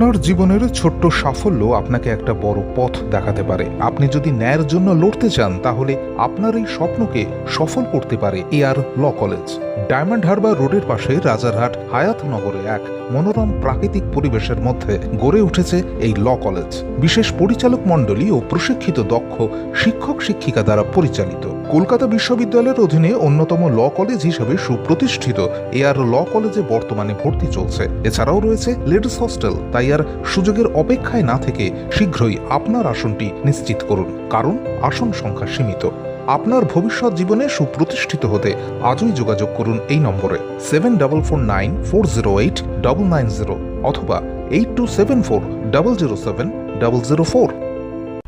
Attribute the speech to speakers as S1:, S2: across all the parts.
S1: আপনার জীবনের ছোট্ট সাফল্য আপনাকে একটা বড় পথ দেখাতে পারে। আপনি যদি ন্যায়ের জন্য লড়তে চান, তাহলে আপনার এই স্বপ্নকে সফল করতে পারে A R law college. Diamond harbour রোডের পাশে রাজারহাট হায়াত নগরে এক মনোরম প্রাকৃতিক পরিবেশের মধ্যে গড়ে উঠেছে এই ল কলেজ। বিশেষ পরিচালক মণ্ডলী ও প্রশিক্ষিত দক্ষ শিক্ষক শিক্ষিকা দ্বারা পরিচালিত। কলকাতা বিশ্ববিদ্যালয়ের অধীনে অন্যতম ল কলেজ হিসেবে সুপ্রতিষ্ঠিত এ আর ল কলেজে বর্তমানে ভর্তি চলছে। এছাড়াও রয়েছে লেডিস হস্টেল। তাই আর সুযোগের অপেক্ষায় না থেকে শীঘ্রই আপনার আসনটি নিশ্চিত করুন। কারণ আসন সংখ্যা সীমিত। আপনার ভবিষ্যৎ জীবনে সুপ্রতিষ্ঠিত হতে আজই যোগাযোগ করুন এই নম্বরে seven double four nine four zero eight double nine zero অথবা eight two seven four double zero seven double zero four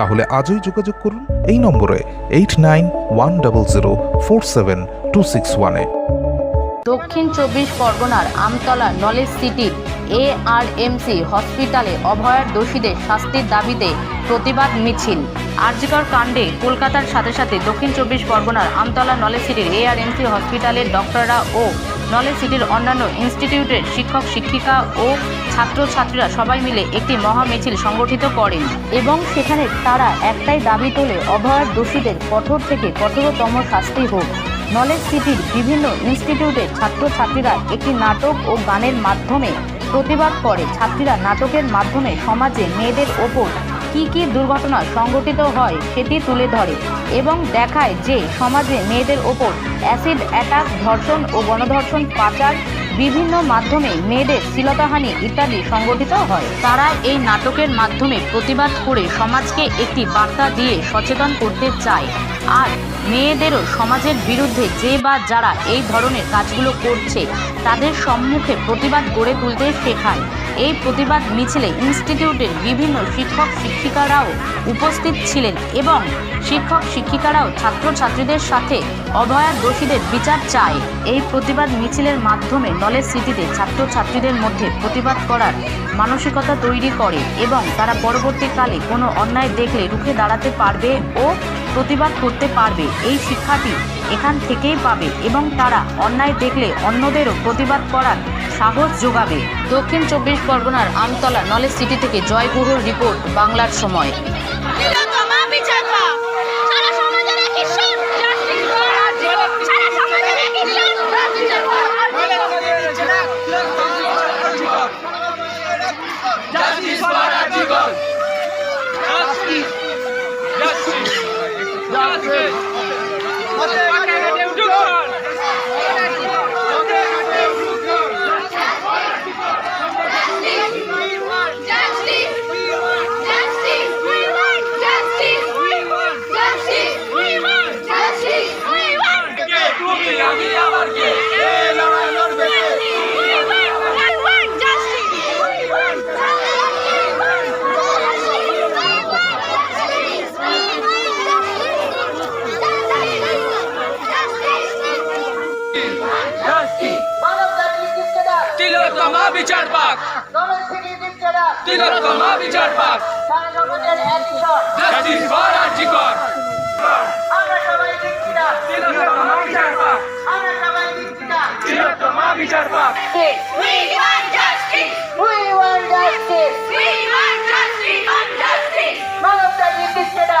S1: তাহলে আজই যোগাযোগ করুন এই নম্বরে eight nine one double zero four seven two six ওয়ানে
S2: দক্ষিণ চব্বিশ পরগনার Amtala knowledge city A R M C হসপিটালে অভয়ার দোষীদের শাস্তির দাবিতে প্রতিবাদ মিছিল। আরজিকর কাণ্ডে কলকাতার সাথে সাথে দক্ষিণ চব্বিশ পরগনার আমতলা নলেজ সিটির এ আর এমসি হসপিটালের ডক্টররা ও নলেজ সিটির অন্যান্য ইনস্টিটিউটের শিক্ষক, শিক্ষিকা ও ছাত্রছাত্রীরা সবাই মিলে একটি মহা মিছিল সংগঠিত করেন এবং সেখানে তারা একটাই দাবি তোলে, অভয়ার দোষীদের কঠোর থেকে কঠোরতম শাস্তি হোক। নলেজ সিটির বিভিন্ন ইনস্টিটিউটের ছাত্রছাত্রীরা একটি নাটক ও গানের মাধ্যমে প্রতিবাদ করে। ছাত্রীরা নাটকের মাধ্যমে সমাজে মেয়েদের ওপর কী কী দুর্ঘটনা সংঘটিত হয় সেটি তুলে ধরে এবং দেখায় যে সমাজে মেয়েদের ওপর অ্যাসিড অ্যাটাক, ধর্ষণ ও গণধর্ষণ পাচার বিভিন্ন মাধ্যমে মেয়েদের শ্লীলতাহানি ইত্যাদি সংগঠিত হয়। তারা এই নাটকের মাধ্যমে প্রতিবাদ করে সমাজকে একটি বার্তা দিয়ে সচেতন করতে চায়। আর মেয়েদেরও সমাজের বিরুদ্ধে যে বা যারা এই ধরনের কাজগুলো করছে, তাদের সম্মুখে প্রতিবাদ গড়ে তুলতে শেখায়। এই প্রতিবাদ মিছিলে ইনস্টিটিউটের বিভিন্ন শিক্ষক শিক্ষিকারাও উপস্থিত ছিলেন এবং শিক্ষক শিক্ষিকারাও ছাত্রছাত্রীদের সাথে অভয়ার দোষীদের বিচার চায়। এই প্রতিবাদ মিছিলের মাধ্যমে নলেজ সিটিতে ছাত্রছাত্রীদের মধ্যে প্রতিবাদ করার মানসিকতা তৈরি করে এবং তারা পরবর্তীকালে কোনো অন্যায় দেখলে রুখে দাঁড়াতে পারবে ও প্রতিবাদ করতে পারবে। এই শিক্ষাটি এখান থেকেই পাবে এবং তারা অন্যায় দেখলে অন্যদেরও প্রতিবাদ করার সাহস যোগাবে। দক্ষিণ চব্বিশ পরগনার আমতলা নলেজ সিটি থেকে জয় গুহর রিপোর্ট বাংলার সময়।
S3: তিলোত্তমা বিচার পাক
S4: তিলোত্তমা বিচার পাক জাস্টিস ফর আরজিকর তিলোত্তমা বিচার পাক তিলোত্তমা বিচার পাক
S3: We want justice!
S5: We want justice.
S3: We want justice! Want justice!
S5: মানব জাতি দিচ্ছে না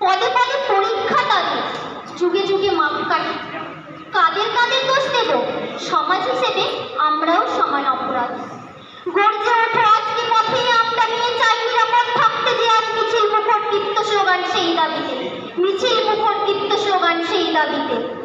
S6: পদে পদে পরীক্ষা তাদের। যুগে যুগে মাপকাঠি কাদের কাদের দোষ দেব? সমাজ হিসেবে আমরাও সমান অপরাধ। গর্জে ওঠে আজকে পথে, আমরা নিয়ে চাই নিরাপদ থাকতে যে আজ মিছিল মুখর দীপ্ত স্লোগান সেই দাবিতে। মিছিল মুখর দীপ্ত স্লোগান সেই দাবিতে।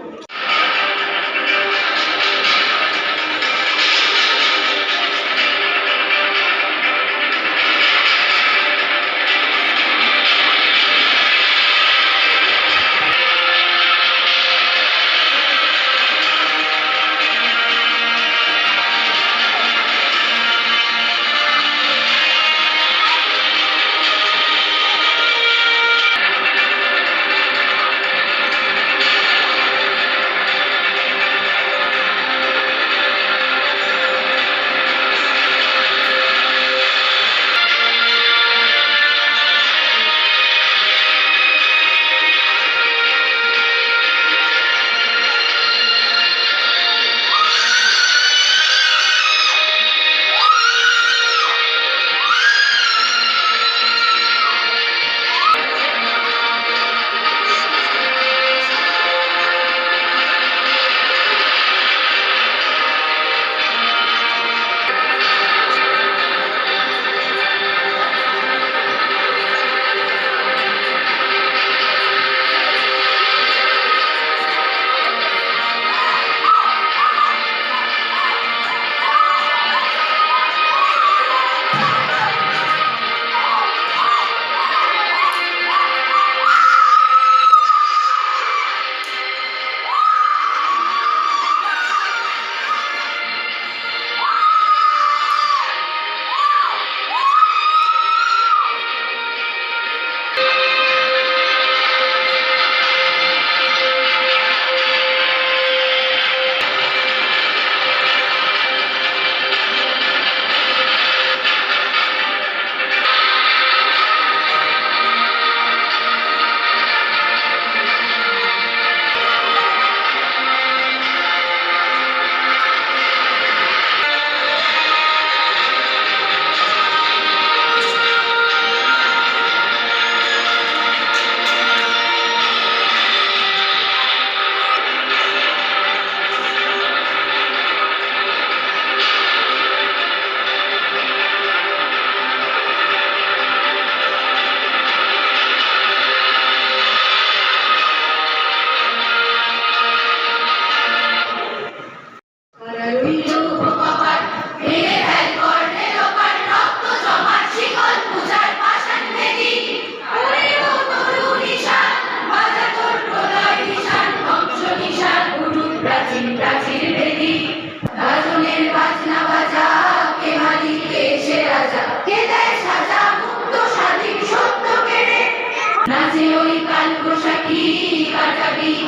S3: kalbu syakik ada di